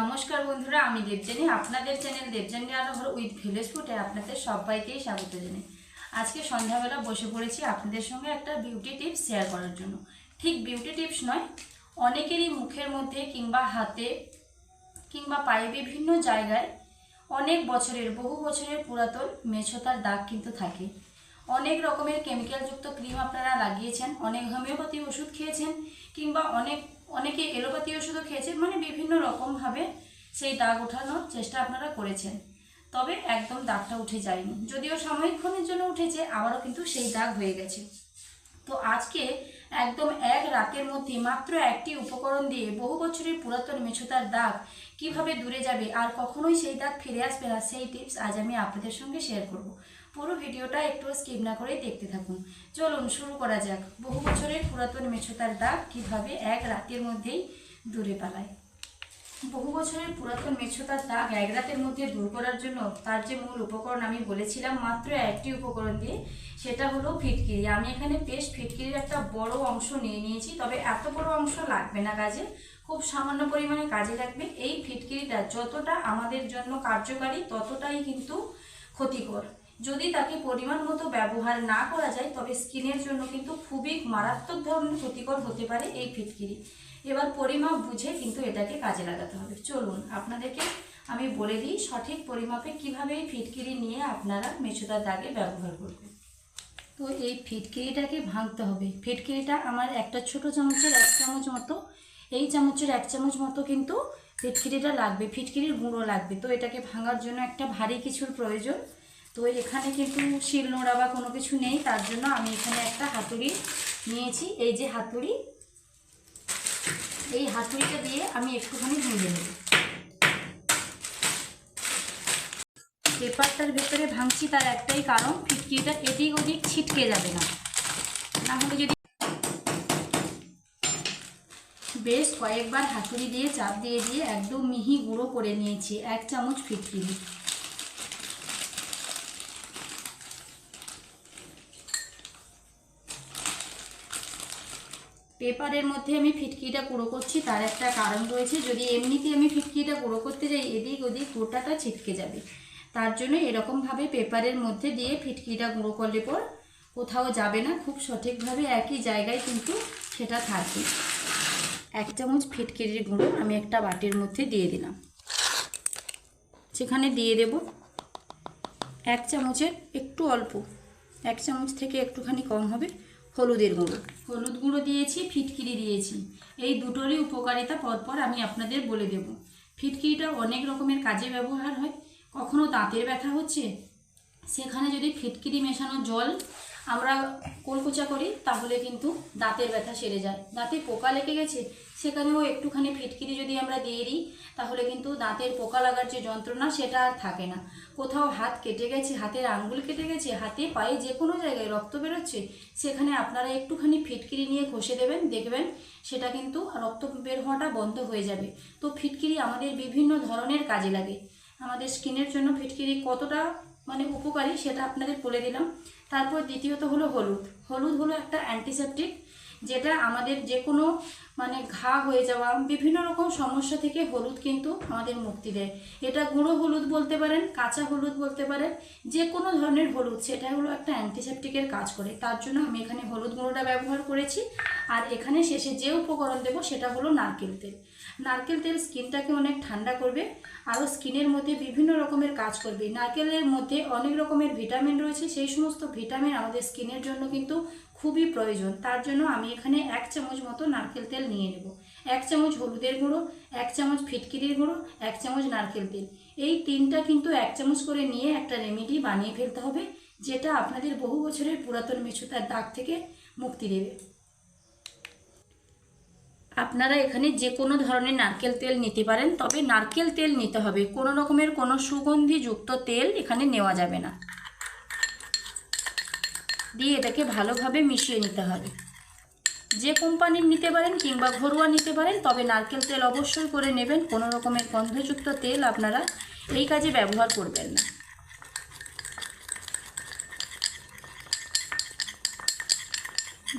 নমস্কার বন্ধুরা, আমি দেবজানি আপনাদের চ্যানেল দেবজানি রান্নাঘর উইথ ভিলেজ ফুটে আপনাদের সবাইকেই স্বাগত জানাই। আজকে সন্ধ্যাবেলা বসে পড়েছি আপনাদের সঙ্গে একটা বিউটি টিপস শেয়ার করার জন্য। ঠিক বিউটি টিপস নয়, অনেকেরই মুখের মধ্যে কিংবা হাতে কিংবা পায়ে বিভিন্ন জায়গায় অনেক বছরের, বহু বছরের পুরাতন মেছোতার দাগ কিন্তু থাকে। অনেক রকমের কেমিক্যালযুক্ত ক্রিম আপনারা লাগিয়েছেন, অনেক হোমিওপ্যাথি ওষুধ খেয়েছেন কিংবা অনেক অনেকে এলোপ্যাথি ওষুধও খেয়েছে মানে বিভিন্ন রকমভাবে সেই দাগ ওঠানোর চেষ্টা আপনারা করেছেন। তবে একদম দাগটা উঠে যায়নি। যদিও সাময়িকক্ষণের জন্য উঠেছে, আবারও কিন্তু সেই দাগ হয়ে গেছে। তো আজকে একদম এক রাতের মধ্যে মাত্র একটি উপকরণ দিয়ে বহু বছরের পুরাতন মেছোতার দাগ কীভাবে দূরে যাবে আর কখনোই সেই দাগ ফিরে আসবে না, সেই টিপস আজ আমি আপনাদের সঙ্গে শেয়ার করব। পুরো ভিডিওটা একটু স্কিপ না করেই দেখতে থাকুন। চলুন, শুরু করা যাক। বহু বছরের পুরাতন মেছোতার দাগ কীভাবে এক রাতের মধ্যেই দূরে পালায়? বহু বছরের পুরাতন মেছতার দাগ এক রাতের মধ্যে দূর করার জন্য তার যে মূল উপকরণ আমি বলেছিলাম মাত্র একটি উপকরণ দিয়ে, সেটা হলো ফিটকিরি। আমি এখানে পেস্ট ফিটকিরির একটা বড় অংশ নিয়ে নিয়েছি, তবে এত বড় অংশ লাগবে না কাজে। খুব সামান্য পরিমাণে কাজে লাগবে। এই ফিটকিরিটা যতটা আমাদের জন্য কার্যকারী, ততটাই কিন্তু ক্ষতিকর। যদি তাকে পরিমাণ মতো ব্যবহার না করা যায়, তবে স্কিনের জন্য কিন্তু খুবই মারাত্মক ধরনের ক্ষতিকর হতে পারে এই ফিটকিরি। এবার পরিমাপ বুঝে কিন্তু এটাকে কাজে লাগাতে হবে। চলুন, আপনাদেরকে আমি বলে দিই সঠিক পরিমাপে কীভাবে এই ফিটকিরি নিয়ে আপনারা মেছোদার দাগে ব্যবহার করবেন। তো এই ফিটকিরিটাকে ভাঙতে হবে। ফিটকিরিটা আমার একটা ছোট চামচের এক চামচ মতো, এই চামচের এক চামচ মতো কিন্তু ফিটকিরিটা লাগবে, ফিটকিরির গুঁড়ো লাগবে। তো এটাকে ভাঙার জন্য একটা ভারী কিছুর প্রয়োজন। তো এখানে কিন্তু শিল নোড়া বা কোনো কিছু নেই, তার জন্য আমি এখানে একটা হাতুড়ি নিয়েছি। এই যে হাতুড়ি, এই হাতুড়িটা দিয়ে আমি একটুখানি ভেঙে নেব। পেপারটার ভেতরে ভাঙছি তার একটাই কারণ ফিটকিরিটা এদিক ওদিক ছিটকে যাবে না। না হলে যদি বেশ কয়েকবার হাতুড়ি দিয়ে চাপ দিয়ে দিয়ে একদম মিহি গুঁড়ো করে নিয়েছি, এক চামচ ফিটকিরি। পেপারের মধ্যে আমি ফিটকিটা গুঁড়ো করছি, তার একটা কারণ রয়েছে, যদি এমনিতে আমি ফিটকিটা গুঁড়ো করতে যাই, এদিক ওদিক গোটাটা ছিটকে যাবে। তার জন্য এরকমভাবে পেপারের মধ্যে দিয়ে ফিটকিটা গুঁড়ো করলে পর কোথাও যাবে না, খুব সঠিকভাবে একই জায়গায় কিন্তু সেটা থাকবে। এক চামচ ফিটকিরির গুঁড়ো আমি একটা বাটির মধ্যে দিয়ে দিলাম। সেখানে দিয়ে দেব এক চামচের একটু অল্প, এক চামচ থেকে একটুখানি কম হবে। হলুদের গুঁড়ো। হলুদ গুঁড়ো দিয়েছি, ফিটকিরি দিয়েছি। এই দুটোরই উপকারিতা পরপর আমি আপনাদের বলে দেব। ফিটকিরিটা অনেক রকমের কাজে ব্যবহার হয়। কখনো দাঁতের ব্যথা হচ্ছে, সেখানে যদি ফিটকিরি মেশানো জল আমরা কলকুচা করি, তাহলে কিন্তু দাঁতের ব্যথা সেরে যায়। দাঁতে পোকা লেগে গেছে, সেখানেও একটুখানি ফিটকিরি যদি আমরা দিয়ে দিই, তাহলে কিন্তু দাঁতের পোকা লাগার যে যন্ত্রণা, সেটা আর থাকে না। কোথাও হাত কেটে গেছে, হাতের আঙ্গুল কেটে গেছে, হাতে পায়ে যে কোনো জায়গায় রক্ত বেরোচ্ছে, সেখানে আপনারা একটুখানি ফিটকিরি নিয়ে ঘষে দেবেন, দেখবেন সেটা কিন্তু রক্ত বের হওয়াটা বন্ধ হয়ে যাবে। তো ফিটকিরি আমাদের বিভিন্ন ধরনের কাজে লাগে। আমাদের স্কিনের জন্য ফিটকিরি কতটা মানে উপকারী সেটা আপনাদের বলে দিলাম। তারপর দ্বিতীয়ত হলো হলুদ। হলুদ হলো একটা অ্যান্টিসেপটিক যেটা আমাদের যে কোনো মানে ঘা হয়ে যাওয়া, বিভিন্ন রকম সমস্যা থেকে হলুদ কিন্তু আমাদের মুক্তি দেয়। এটা গুঁড়ো হলুদ বলতে পারেন, কাঁচা হলুদ বলতে পারেন যে কোনো ধরনের হলুদ, সেটা হলো একটা অ্যান্টিসেপটিকের কাজ করে। তার জন্য আমি এখানে হলুদ গুঁড়োটা ব্যবহার করেছি। আর এখানে শেষে যে উপকরণ দেবো সেটা হলো নারকেল তেল। নারকেল তেল স্কিনটাকে অনেক ঠান্ডা করবে আরও স্কিনের মধ্যে বিভিন্ন রকমের কাজ করবে। নারকেলের মধ্যে অনেক রকমের ভিটামিন রয়েছে, সেই সমস্ত ভিটামিন আমাদের স্কিনের জন্য কিন্তু খুবই প্রয়োজন। তার জন্য আমি এখানে এক চামচ মতো নারকেল তেল নিয়ে নেব। এক চামচ হলুদের গুঁড়ো, এক চামচ ফিটকিরির গুঁড়ো, এক চামচ নারকেল তেল। এই তিনটা কিন্তু এক চামচ করে নিয়ে একটা রেমেডি বানিয়ে ফেলতে হবে, যেটা আপনাদের বহু বছরের পুরাতন মেছুতার দাগ থেকে মুক্তি দেবে। আপনারা এখানে যে কোনো ধরনের নারকেল তেল নিতে পারেন, তবে নারকেল তেল নিতে হবে। কোনো রকমের কোনো সুগন্ধিযুক্ত তেল এখানে নেওয়া যাবে না। দিয়ে এটাকে ভালোভাবে মিশিয়ে নিতে হবে। যে কোম্পানির নিতে পারেন কিংবা ঘরোয়া নিতে পারেন, তবে নারকেল তেল অবশ্যই করে নেবেন। কোনো রকমের গন্ধযুক্ত তেল আপনারা এই কাজে ব্যবহার করবেন না।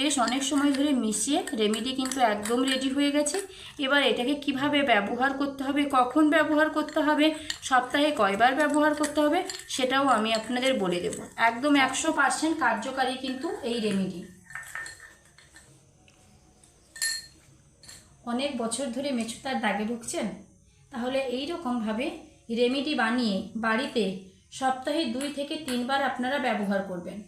বেশ অনেক সময় ধরে মিশিয়ে রেমেডি কিন্তু একদম রেডি হয়ে গেছে। এবার এটাকে কীভাবে ব্যবহার করতে হবে, কখন ব্যবহার করতে হবে, সপ্তাহে কয়বার ব্যবহার করতে হবে, সেটাও আমি আপনাদের বলে দেব। একদম একশো পার্সেন্ট কার্যকারী কিন্তু এই রেমেডি অনেক বছর ধরে মেছুতার দাগে ভুগছেন তাহলে এই রকমভাবে রেমেডি বানিয়ে বাড়িতে সপ্তাহে দুই থেকে তিনবার আপনারা ব্যবহার করবেন।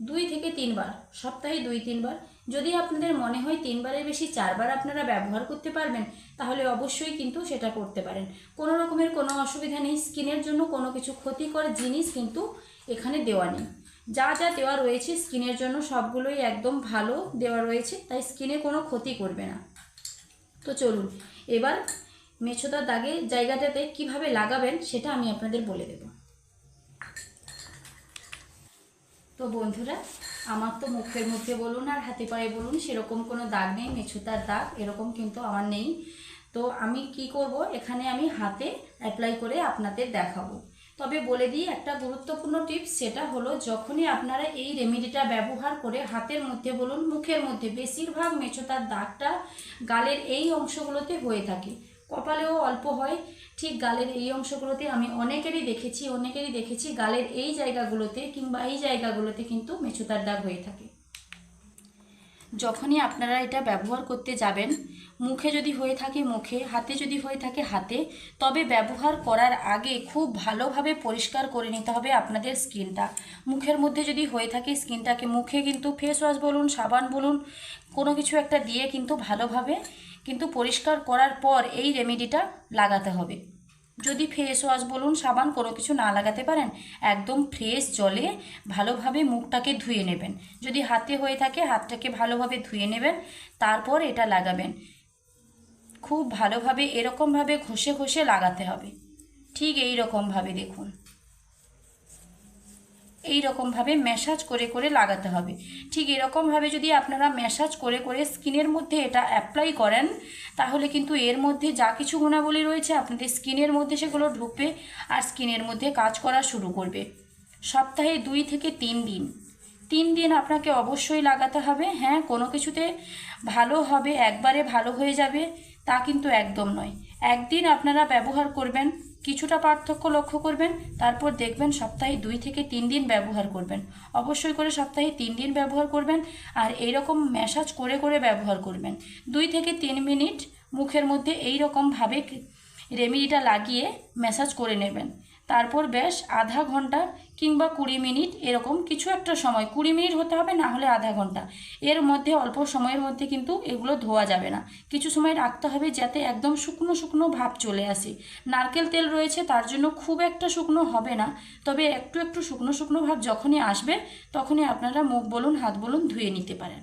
দুই থেকে তিনবার, সপ্তাহে দুই তিনবার। যদি আপনাদের মনে হয় তিনবারের বেশি চারবার আপনারা ব্যবহার করতে পারবেন, তাহলে অবশ্যই কিন্তু সেটা করতে পারেন। কোনো রকমের কোনো অসুবিধা নেই, স্কিনের জন্য কোনো কিছু ক্ষতিকর জিনিস কিন্তু এখানে দেওয়া নেই। যা যা দেওয়া রয়েছে স্কিনের জন্য সবগুলোই একদম ভালো দেওয়া রয়েছে, তাই স্কিনে কোনো ক্ষতি করবে না। তো চলুন, এবার মেছোদার দাগে জায়গাটাতে কীভাবে লাগাবেন সেটা আমি আপনাদের বলে দেব। তো বন্ধুরা, আমার তো মুখের মধ্যে বলুন আর হাতে পায়ে বলুন, সেরকম কোনো দাগ নেই, মেছোতার দাগ এরকম কিন্তু আমার নেই। তো আমি কি করব, এখানে আমি হাতে অ্যাপ্লাই করে আপনাদের দেখাবো। তবে বলে দিই, একটা গুরুত্বপূর্ণ টিপস সেটা হলো যখনই আপনারা এই রেমেডিটা ব্যবহার করে হাতের মধ্যে বলুন, মুখের মধ্যে বেশিরভাগ মেছোতার দাগটা গালের এই অংশগুলোতে হয়ে থাকে। কপালেও অল্প হয়। ঠিক গালের এই অংশগুলোতে আমি অনেকেরই দেখেছি অনেকেরই দেখেছি গালের এই জায়গাগুলোতে কিংবা এই জায়গাগুলোতে কিন্তু মেছুতার দাগ হয়ে থাকে। যখনই আপনারা এটা ব্যবহার করতে যাবেন, মুখে যদি হয়ে থাকে মুখে, হাতে যদি হয়ে থাকে হাতে, তবে ব্যবহার করার আগে খুব ভালোভাবে পরিষ্কার করে নিতে হবে আপনাদের স্কিনটা। মুখের মধ্যে যদি হয়ে থাকে স্কিনটাকে, মুখে কিন্তু ফেস ওয়াশ বলুন, সাবান বলুন, কোনো কিছু একটা দিয়ে কিন্তু ভালোভাবে কিন্তু পরিষ্কার করার পর এই রেমেডিটা লাগাতে হবে। যদি ফেস ওয়াশ বলুন, সাবান কোনো কিছু না লাগাতে পারেন, একদম ফ্রেশ জলে ভালোভাবে মুখটাকে ধুয়ে নেবেন। যদি হাতে হয়ে থাকে, হাতটাকে ভালোভাবে ধুয়ে নেবেন, তারপর এটা লাগাবেন। খুব ভালোভাবে এরকমভাবে ঘষে ঘষে লাগাতে হবে। ঠিক এই রকমভাবে দেখুন। এই রকমভাবে ম্যাসাজ করে করে লাগাতে হবে। ঠিক এরকমভাবে যদি আপনারা ম্যাসাজ করে করে স্কিনের মধ্যে এটা অ্যাপ্লাই করেন, তাহলে কিন্তু এর মধ্যে যা কিছু গুণাবলী রয়েছে আপনাদের স্কিনের মধ্যে সেগুলো ঢুকবে আর স্কিনের মধ্যে কাজ করা শুরু করবে। সপ্তাহে দুই থেকে তিন দিন। তিন দিন আপনাকে অবশ্যই লাগাতে হবে। হ্যাঁ কোনো কিছুতে ভালো হবে, একবারে ভালো হয়ে যাবে, তা কিন্তু একদম নয়। একদিন আপনারা ব্যবহার করবেন কিছুটা পার্থক্য লক্ষ্য করবেন, তারপর দেখবেন সপ্তাহে দুই থেকে তিন দিন ব্যবহার করবেন। অবশ্যই করে সপ্তাহে তিন দিন ব্যবহার করবেন আর এইরকম ম্যাসাজ করে করে ব্যবহার করবেন। দুই থেকে তিন মিনিট মুখের মধ্যে এই রেমেডিটা লাগিয়ে ম্যাসাজ করে নেবেন। তারপর বেশ আধা ঘণ্টা কিংবা কুড়ি মিনিট এরকম কিছু একটা সময়, কুড়ি মিনিট হতে হবে না হলে আধা ঘণ্টা। এর মধ্যে অল্প সময়ের মধ্যে কিন্তু এগুলো ধোয়া যাবে না। কিছু সময় রাখতে হবে যাতে একদম শুকনো শুকনো ভাব চলে আসে। নারকেল তেল রয়েছে, তার জন্য খুব একটা শুকনো হবে না। তবে একটু একটু শুকনো শুকনো ভাব যখনই আসবে, তখনই আপনারা মুখ বলুন, হাত বলুন ধুয়ে নিতে পারেন।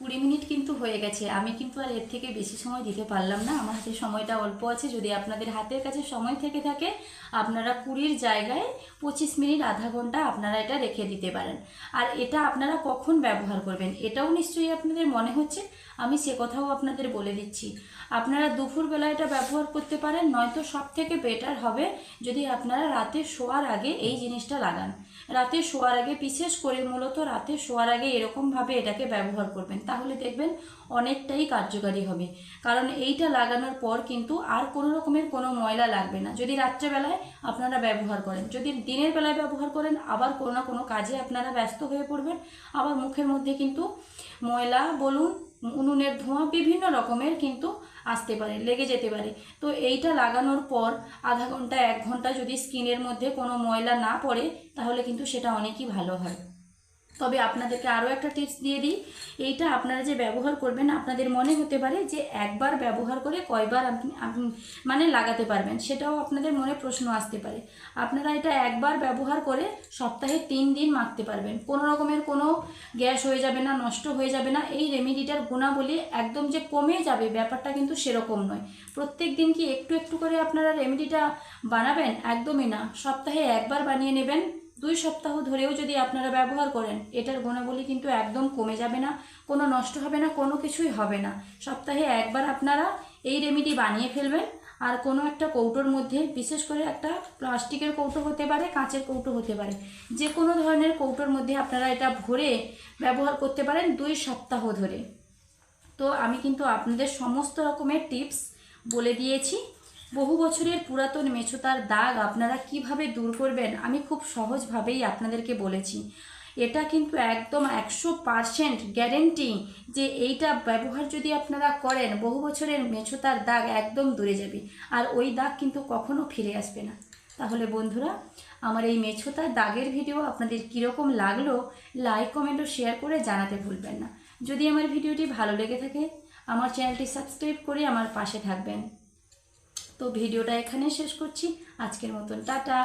কুড়ি মিনিট কিন্তু হয়ে গেছে। আমি কিন্তু আর এর থেকে বেশি সময় দিতে পারলাম না। আমার হাতে সময়টা অল্প আছে। যদি আপনাদের হাতের কাছে সময় থেকে থাকে, আপনারা কুড়ির জায়গায় পঁচিশ মিনিট, আধা ঘণ্টা আপনারা এটা রেখে দিতে পারেন। আর এটা আপনারা কখন ব্যবহার করবেন, এটাও নিশ্চয়ই আপনাদের মনে হচ্ছে। আমি সে কথাও আপনাদের বলে দিচ্ছি। আপনারা দুপুরবেলা এটা ব্যবহার করতে পারেন, নয়তো সব থেকে বেটার হবে যদি আপনারা রাতে শোয়ার আগে এই জিনিসটা লাগান। রাতে শোয়ার আগে, বিশেষ করে মূলত রাতে শোয়ার আগে এরকমভাবে এটাকে ব্যবহার করবেন। তাহলে দেখবেন অনেকটাই কার্যকারী হবে। কারণ এইটা লাগানোর পর কিন্তু আর কোনো রকমের কোনো ময়লা লাগবে না। যদি রাত্রেবেলায় আপনারা ব্যবহার করেন, যদি দিনের বেলায় ব্যবহার করেন, আবার কোনো না কোনো কাজে আপনারা ব্যস্ত হয়ে পড়বেন। আবার মুখের মধ্যে কিন্তু ময়লা, বলুন, উনুনের ধোঁয়া বিভিন্ন রকমের কিন্তু আসতে পারে, লেগে যেতে পারে। তো এইটা লাগানোর পর আধা ঘণ্টা, এক ঘণ্টা যদি স্কিনের মধ্যে কোনো ময়লা না পড়ে, তাহলে কিন্তু সেটা অনেকই ভালো হয়। তবে আপনাদেরকে আরও একটা টিপস দিয়ে দিই। এইটা আপনারা যে ব্যবহার করবেন, আপনাদের মনে হতে পারে যে একবার ব্যবহার করে কয়বার আপনি মানে লাগাতে পারবেন, সেটাও আপনাদের মনে প্রশ্ন আসতে পারে। আপনারা এটা একবার ব্যবহার করে সপ্তাহে তিন দিন মাখতে পারবেন। কোনো রকমের কোনো গ্যাস হয়ে যাবে না, নষ্ট হয়ে যাবে না। এই রেমেডিটার গুণাবলী একদম যে কমে যাবে, ব্যাপারটা কিন্তু সেরকম নয়। প্রত্যেক দিন কি একটু একটু করে আপনারা রেমেডিটা বানাবেন? একদমই না। সপ্তাহে একবার বানিয়ে নেবেন দুই সপ্তাহ ধরেও যদি আপনারা ব্যবহার করেন, এটার গুণাবলী কিন্তু একদম কমে যাবে না, কোনো নষ্ট হবে না, কোনো কিছুই হবে না। সপ্তাহে একবার আপনারা এই রেমিডি বানিয়ে ফেলবেন, আর কোনো একটা কৌটোর মধ্যে, বিশেষ করে একটা প্লাস্টিকের কৌটো হতে পারে, কাঁচের কৌটো হতে পারে যে কোনো ধরনের কৌটোর মধ্যে আপনারা এটা ভরে ব্যবহার করতে পারেন দুই সপ্তাহ ধরে। তো আমি কিন্তু আপনাদের সমস্ত রকমের টিপস বলে দিয়েছি। বহু বছরের পুরাতন মেছোতার দাগ আপনারা কীভাবে দূর করবেন, আমি খুব সহজভাবেই আপনাদেরকে বলেছি। এটা কিন্তু একদম একশো পারসেন্ট গ্যারেন্টি যে এইটা ব্যবহার যদি আপনারা করেন, বহু বছরের মেছোতার দাগ একদম দূরে যাবে আর ওই দাগ কিন্তু কখনো ফিরে আসবে না। তাহলে বন্ধুরা, আমার এই মেছোতার দাগের ভিডিও আপনাদের কীরকম লাগল লাইক কমেন্ট ও শেয়ার করে জানাতে ভুলবেন না। যদি আমার ভিডিওটি ভালো লেগে থাকে, আমার চ্যানেলটি সাবস্ক্রাইব করে আমার পাশে থাকবেন। তো ভিডিওটা এখানে শেষ করছি। আজকের মতন টাটা।